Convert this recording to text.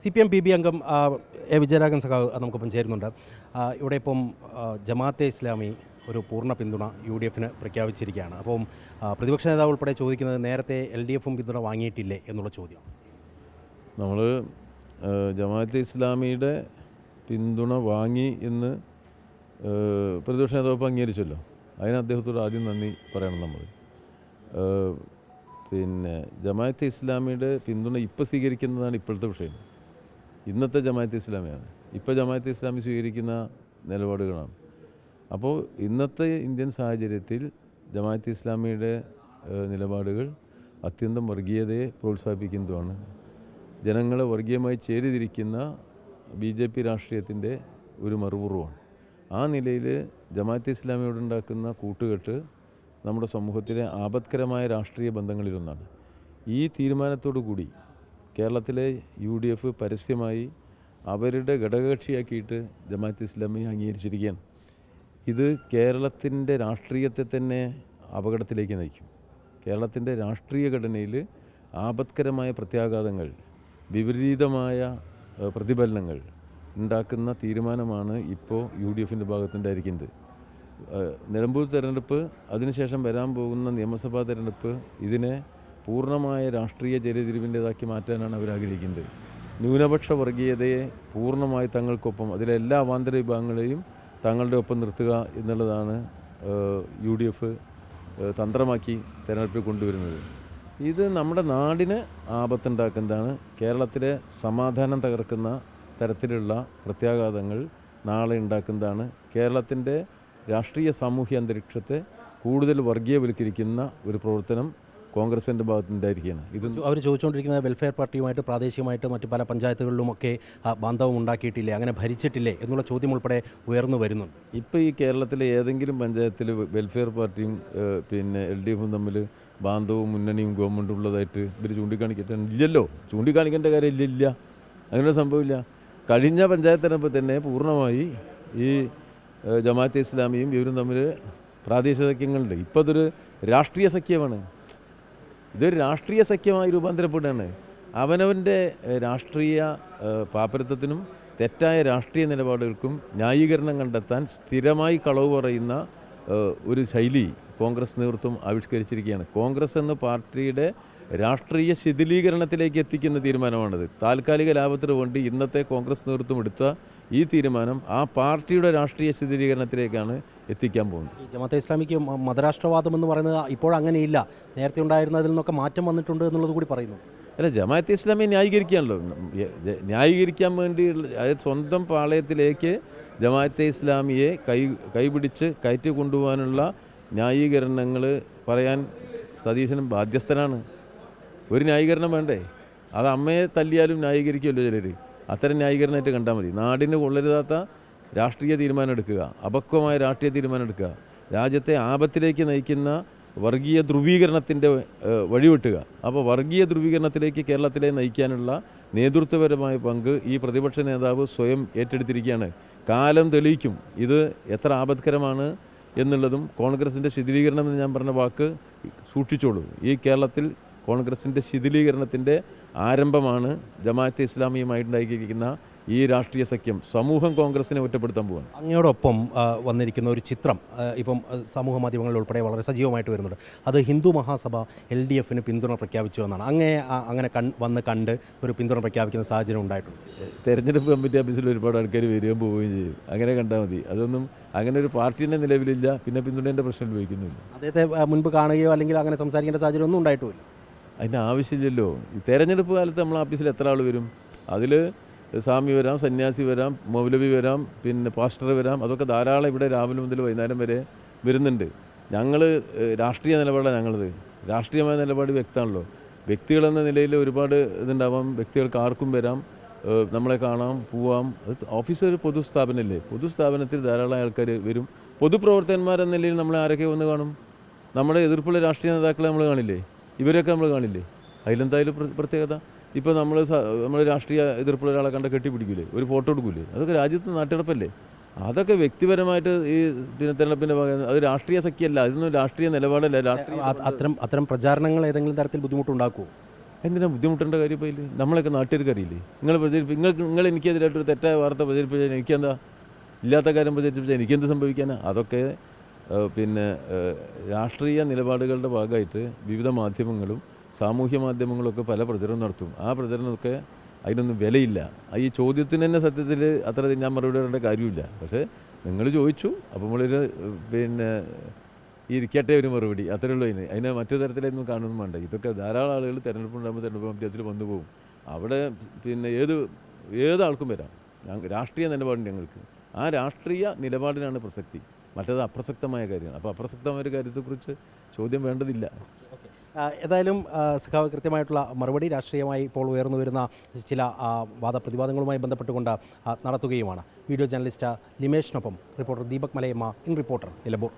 C P M P B അംഗം A Vijayaraghavan സഖാവ് നമുക്കിപ്പം ചേരുന്നുണ്ട്. ഇവിടെ ഇപ്പം ജമാഅത്തെ ഇസ്ലാമി ഒരു പൂർണ പിന്തുണ യു ഡി എഫിന് പ്രഖ്യാപിച്ചിരിക്കുകയാണ്. അപ്പം പ്രതിപക്ഷ നേതാവ് ഉൾപ്പെടെ ചോദിക്കുന്നത് നേരത്തെ എൽ ഡി എഫും പിന്തുണ വാങ്ങിയിട്ടില്ലേ എന്നുള്ള ചോദ്യം. നമ്മൾ ജമാഅത്തെ ഇസ്ലാമിയുടെ പിന്തുണ വാങ്ങി എന്ന് പ്രതിപക്ഷ നേതാവ് അംഗീകരിച്ചല്ലോ. അതിന് അദ്ദേഹത്തോട് ആദ്യം നന്ദി പറയണം നമ്മൾ പിന്നെ ജമാഅത്തെ ഇസ്ലാമിയുടെ പിന്തുണ ഇപ്പോൾ സ്വീകരിക്കുന്നതാണ് ഇപ്പോഴത്തെ വിഷയം. ഇന്നത്തെ ജമാഅത്തെ ഇസ്ലാമിയാണ്. ഇപ്പോൾ ജമാഅത്തെ ഇസ്ലാമി സ്വീകരിക്കുന്ന നിലപാടുകളാണ്. അപ്പോൾ ഇന്നത്തെ ഇന്ത്യൻ സാഹചര്യത്തിൽ ജമാഅത്തെ ഇസ്ലാമിയുടെ നിലപാടുകൾ അത്യന്തം വർഗീയതയെ പ്രോത്സാഹിപ്പിക്കുന്നതുമാണ്. ജനങ്ങളെ വർഗീയമായി ചേരിതിരിക്കുന്ന ബി ജെ പി രാഷ്ട്രീയത്തിന്റെ ഒരു മറുപുറമാണ് ആ നിലയിൽ ജമാഅത്തെ ഇസ്ലാമിയോടുണ്ടാക്കുന്ന കൂട്ടുകെട്ട് നമ്മുടെ സമൂഹത്തിലെ ആപത്കരമായ രാഷ്ട്രീയ ബന്ധങ്ങളിലൊന്നാണ്. ഈ തീരുമാനത്തോടു കൂടി കേരളത്തിലെ യു ഡി എഫ് പരസ്യമായി അവരുടെ ഘടകകക്ഷിയാക്കിയിട്ട് ജമാഅത്ത് ഇസ്ലാമി അംഗീകരിച്ചിരിക്കുകയാണ്. ഇത് കേരളത്തിന്റെ രാഷ്ട്രീയത്തെ തന്നെ അപകടത്തിലേക്ക് നയിക്കും. കേരളത്തിന്റെ രാഷ്ട്രീയ ഘടനയിൽ ആപത്കരമായ പ്രത്യാഘാതങ്ങൾ വിപരീതമായ പ്രതിഫലനങ്ങൾ ഉണ്ടാക്കുന്ന തീരുമാനമാണ് ഇപ്പോൾ യു ഡി എഫിന്റെ ഭാഗത്തുണ്ടായിരിക്കുന്നത് നിലമ്പൂർ തെരഞ്ഞെടുപ്പ് അതിനുശേഷം വരാൻ പോകുന്ന നിയമസഭാ തെരഞ്ഞെടുപ്പ് ഇതിനെ പൂർണമായ രാഷ്ട്രീയ ചരിതിരിവിന്റേതാക്കി മാറ്റാനാണ് അവർ ആഗ്രഹിക്കുന്നത് ന്യൂനപക്ഷ വർഗീയതയെ പൂർണമായി തങ്ങൾക്കൊപ്പം അതിലെ എല്ലാ ആഭ്യന്തര വിഭാഗങ്ങളെയും തങ്ങളുടെ ഒപ്പം നിർത്തുക എന്നുള്ളതാണ് യു ഡി എഫ് തന്ത്രമാക്കി തെരഞ്ഞെടുപ്പിൽ കൊണ്ടുവരുന്നത്. ഇത് നമ്മുടെ നാടിന് ആപത്തുണ്ടാക്കുന്നതാണ്. കേരളത്തിലെ സമാധാനം തകർക്കുന്ന തരത്തിലുള്ള പ്രത്യാഘാതങ്ങൾ നാളെ ഉണ്ടാക്കുന്നതാണ്. കേരളത്തിന്റെ രാഷ്ട്രീയ സാമൂഹ്യ അന്തരീക്ഷത്തെ കൂടുതൽ വർഗീയവൽക്കരിക്കുന്ന ഒരു പ്രവർത്തനം കോൺഗ്രസിന്റെ ഭാഗത്തുണ്ടായിരിക്കുകയാണ് ഇത് അവർ ചോദിച്ചുകൊണ്ടിരിക്കുന്നത് വെൽഫെയർ പാർട്ടിയുമായിട്ട് പ്രാദേശികമായിട്ട് മറ്റ് പല പഞ്ചായത്തുകളിലുമൊക്കെ ആ, ബാന്ധവം ഉണ്ടാക്കിയിട്ടില്ലേ അങ്ങനെ ഭരിച്ചിട്ടില്ലേ എന്നുള്ള ചോദ്യം ഉൾപ്പെടെ ഉയർന്നു വരുന്നുണ്ട്. ഇപ്പോൾ ഈ കേരളത്തിലെ ഏതെങ്കിലും പഞ്ചായത്തിൽ വെൽഫെയർ പാർട്ടിയും പിന്നെ എൽ ഡി എഫും തമ്മിൽ ബാന്ധവും മുന്നണിയും ഗവൺമെന്റും ഉള്ളതായിട്ട് ഇവർ ചൂണ്ടിക്കാണിക്കട്ടുണ്ട് ഇല്ലല്ലോ ചൂണ്ടിക്കാണിക്കേണ്ട കാര്യം ഇല്ല ഇല്ല. അങ്ങനെ സംഭവമില്ല കഴിഞ്ഞ പഞ്ചായത്ത് തെരഞ്ഞെടുപ്പ് തന്നെ പൂർണമായി ഈ ജമാഅത്തെ ഇസ്ലാമിയും ഇവരും തമ്മിൽ പ്രാദേശിക സഖ്യങ്ങളുണ്ട്. ഇപ്പോൾ അതൊരു രാഷ്ട്രീയ സഖ്യമാണ്. ഇതൊരു രാഷ്ട്രീയ സഖ്യമായി രൂപാന്തരപ്പെടുകയാണ്. അവനവന്റെ രാഷ്ട്രീയ പാപ്പരത്വത്തിനും തെറ്റായ രാഷ്ട്രീയ നിലപാടുകൾക്കും ന്യായീകരണം കണ്ടെത്താൻ സ്ഥിരമായി കളവ് പറയുന്ന ഒരു ശൈലി കോൺഗ്രസ് നേതൃത്വം ആവിഷ്കരിച്ചിരിക്കുകയാണ്. കോൺഗ്രസ് എന്ന പാർട്ടിയുടെ രാഷ്ട്രീയ ശിഥിലീകരണത്തിലേക്ക് എത്തിക്കുന്ന തീരുമാനമാണിത്. താൽക്കാലിക ലാഭത്തിന് വേണ്ടി ഇന്നത്തെ കോൺഗ്രസ് നേതൃത്വം എടുത്ത ഈ തീരുമാനം ആ പാർട്ടിയുടെ രാഷ്ട്രീയ ശിഥിലീകരണത്തിലേക്കാണ് എത്തിക്കാൻ പോകുന്നത് ഈ ജമാഅത്തെ ഇസ്ലാമിക്ക് മതരാഷ്ട്രവാദം എന്ന് പറയുന്നത് ഇപ്പോൾ അങ്ങനെയില്ല. നേരത്തെ ഉണ്ടായിരുന്നതിൽ നിന്നൊക്കെ മാറ്റം വന്നിട്ടുണ്ട് എന്നുള്ളത് കൂടി പറയുന്നു. അല്ല ജമാഅത്തെ ഇസ്ലാമിയെ ന്യായീകരിക്കാണല്ലോ ന്യായീകരിക്കാൻ വേണ്ടി അതായത് സ്വന്തം പാളയത്തിലേക്ക് ജമാഅത്തെ ഇസ്ലാമിയെ കൈ കൈപിടിച്ച് കയറ്റി കൊണ്ടുപോകാനുള്ള ന്യായീകരണങ്ങൾ പറയാൻ സതീശനും ബാധ്യസ്ഥനാണ്. ഒരു ന്യായീകരണം വേണ്ടേ? അത് അമ്മയെ തല്ലിയാലും ന്യായീകരിക്കുമല്ലോ ചിലർ അത്തരം ന്യായീകരണമായിട്ട് കണ്ടാൽ മതി. നാടിന് കൊള്ളരുതാത്ത രാഷ്ട്രീയ തീരുമാനം എടുക്കുക അപക്വമായ രാഷ്ട്രീയ തീരുമാനം എടുക്കുക രാജ്യത്തെ ആപത്തിലേക്ക് നയിക്കുന്ന വർഗീയ ധ്രുവീകരണത്തിന്റെ വഴിവെട്ടുക. അപ്പോൾ വർഗീയ ധ്രുവീകരണത്തിലേക്ക് കേരളത്തിലെ നയിക്കാനുള്ള നേതൃത്വപരമായ പങ്ക് ഈ പ്രതിപക്ഷ നേതാവ് സ്വയം ഏറ്റെടുത്തിരിക്കുകയാണ്. കാലം തെളിയിക്കും ഇത് എത്ര ആപത്കരമാണ് എന്നുള്ളതും കോൺഗ്രസിന്റെ ശിഥിലീകരണം എന്ന് ഞാൻ പറഞ്ഞ വാക്ക് സൂക്ഷിച്ചോളൂ. ഈ കേരളത്തിൽ കോൺഗ്രസിന്റെ ശിഥിലീകരണത്തിന്റെ ആരംഭമാണ് ജമാഅത്തെ ഇസ്ലാമിയുമായിട്ടുണ്ടായിരിക്കുന്ന ഈ രാഷ്ട്രീയ സഖ്യം സമൂഹം കോൺഗ്രസിനെ ഒറ്റപ്പെടുത്താൻ പോവാണ്. അങ്ങയോടൊപ്പം വന്നിരിക്കുന്ന ഒരു ചിത്രം ഇപ്പം സമൂഹ മാധ്യമങ്ങളിൽ ഉൾപ്പെടെ വളരെ സജീവമായിട്ട് വരുന്നുണ്ട്. അത് ഹിന്ദു മഹാസഭ എൽ ഡി എഫിന് പിന്തുണ പ്രഖ്യാപിച്ചു എന്നാണ്. അങ്ങേ അങ്ങനെ കൺ വന്ന് കണ്ട് ഒരു പിന്തുണ പ്രഖ്യാപിക്കുന്ന സാഹചര്യം ഉണ്ടായിട്ടുണ്ട്. തെരഞ്ഞെടുപ്പ് കമ്മിറ്റി ഓഫീസിൽ ഒരുപാട് ആൾക്കാർ വരികയും പോവുകയും ചെയ്യും. അങ്ങനെ കണ്ടാൽ മതി. അതൊന്നും അങ്ങനെ ഒരു പാർട്ടീന്റെ നിലവിലില്ല. പിന്നെ പിന്തുണേന്റെ പ്രശ്നം ഉപയോഗിക്കുന്നില്ല അദ്ദേഹത്തെ മുൻപ് കാണുകയോ അല്ലെങ്കിൽ അങ്ങനെ സംസാരിക്കേണ്ട സാഹചര്യം ഒന്നും ഉണ്ടായിട്ടുമില്ല അതിന്റെ ആവശ്യമില്ലല്ലോ. ഈ തെരഞ്ഞെടുപ്പ് കാലത്ത് നമ്മൾ ഓഫീസിൽ എത്ര ആൾ വരും? അതിൽ സ്വാമി വരാം സന്യാസി വരാം മൗലവി വരാം പിന്നെ പാസ്റ്റർ വരാം. അതൊക്കെ ധാരാളം ഇവിടെ രാവിലെ മുതൽ വൈകുന്നേരം വരെ വരുന്നുണ്ട്. ഞങ്ങൾ രാഷ്ട്രീയ നിലപാടാണ് ഞങ്ങളത്. രാഷ്ട്രീയമായ നിലപാട് വ്യക്തമാണല്ലോ. വ്യക്തികളെന്ന നിലയിൽ ഒരുപാട് ഇതുണ്ടാവാം. വ്യക്തികൾക്ക് ആർക്കും വരാം. നമ്മളെ കാണാം പോവാം. അത് ഓഫീസ് ഒരു പൊതുസ്ഥാപനമല്ലേ? പൊതുസ്ഥാപനത്തിൽ ധാരാളം ആൾക്കാർ വരും. പൊതുപ്രവർത്തകന്മാരെന്ന നിലയിൽ നമ്മളെ ആരൊക്കെ വന്ന് കാണും? നമ്മുടെ എതിർപ്പുള്ള രാഷ്ട്രീയ നേതാക്കളെ നമ്മൾ കാണില്ലേ? ഇവരൊക്കെ നമ്മൾ കാണില്ലേ? അതിലെന്തായാലും പ്രത്യേകത? ഇപ്പോൾ നമ്മൾ നമ്മൾ രാഷ്ട്രീയ എതിർപ്പുള്ള ഒരാളെ കണ്ട കെട്ടിപ്പിടിക്കൂലേ? ഒരു ഫോട്ടോ എടുക്കൂലേ? അതൊക്കെ രാജ്യത്ത് നാട്ടിടപ്പല്ലേ? അതൊക്കെ വ്യക്തിപരമായിട്ട് ഈ പിന്നെ തെരഞ്ഞെടുപ്പിന്റെ ഭാഗം അത് രാഷ്ട്രീയ സഖ്യമല്ല അതൊന്നും രാഷ്ട്രീയ നിലപാടല്ല രാഷ്ട്രീയ അത്തരം അത്തരം പ്രചാരണങ്ങൾ ഏതെങ്കിലും തരത്തിൽ ബുദ്ധിമുട്ടുണ്ടാക്കുമോ എന്തിനാ ബുദ്ധിമുട്ടേണ്ട കാര്യം ഇപ്പോൾ ഇല്ലേ നമ്മളൊക്കെ നാട്ടുകാർക്ക് അറിയില്ലേ നിങ്ങൾ പ്രചരിപ്പ് നിങ്ങൾ നിങ്ങൾ എനിക്കെതിരായിട്ട് ഒരു തെറ്റായ വാർത്ത പ്രചരിപ്പിച്ചാൽ എനിക്കെന്താ? ഇല്ലാത്ത കാര്യം പ്രചരിപ്പിച്ചാൽ എനിക്കെന്ത് സംഭവിക്കാനാ? അതൊക്കെ പിന്നെ രാഷ്ട്രീയ നിലപാടുകളുടെ ഭാഗമായിട്ട് വിവിധ മാധ്യമങ്ങളും സാമൂഹ്യ മാധ്യമങ്ങളൊക്കെ പല പ്രചരണം നടത്തും. ആ പ്രചരണമൊക്കെ അതിനൊന്നും വിലയില്ല. ഈ ചോദ്യത്തിന് തന്നെ സത്യത്തിൽ അത്ര ഞാൻ മറുപടി പറയേണ്ട കാര്യമില്ല. പക്ഷേ നിങ്ങൾ ചോദിച്ചു അപ്പോൾ നമ്മളൊരു ഏഹ്, പിന്നെ ഇരിക്കട്ടെ ഒരു മറുപടി. അത്രേ ഉള്ളൂ അതിന്. അതിനെ മറ്റു തരത്തിലൊന്നും കാണുന്നു വേണ്ട. ഇതൊക്കെ ധാരാളം ആളുകൾ തെരഞ്ഞെടുപ്പ് ഉണ്ടാകുമ്പോൾ തെരഞ്ഞെടുപ്പ് മധ്യത്തിൽ വന്നു പോകും അവിടെ പിന്നെ ഏത് ഏതാൾക്കും വരാം. രാഷ്ട്രീയ നിലപാടുണ്ട് ഞങ്ങൾക്ക്. ആ രാഷ്ട്രീയ നിലപാടിനാണ് പ്രസക്തി. മറ്റേത് അപ്രസക്തമായ കാര്യമാണ്. അപ്പോൾ അപ്രസക്തമായ ഒരു കാര്യത്തെക്കുറിച്ച് ചോദ്യം വേണ്ടതില്ല. ഏതായാലും സഖാവ് കൃത്യമായിട്ടുള്ള മറുപടി രാഷ്ട്രീയമായി ഇപ്പോൾ ഉയർന്നു വരുന്ന ചില വാദപ്രതിവാദങ്ങളുമായി ബന്ധപ്പെട്ടുകൊണ്ട് നടത്തുകയുമാണ്. Video journalist ലിമേഷിനൊപ്പം reporter Deepak Malayamma in reporter Nilambur.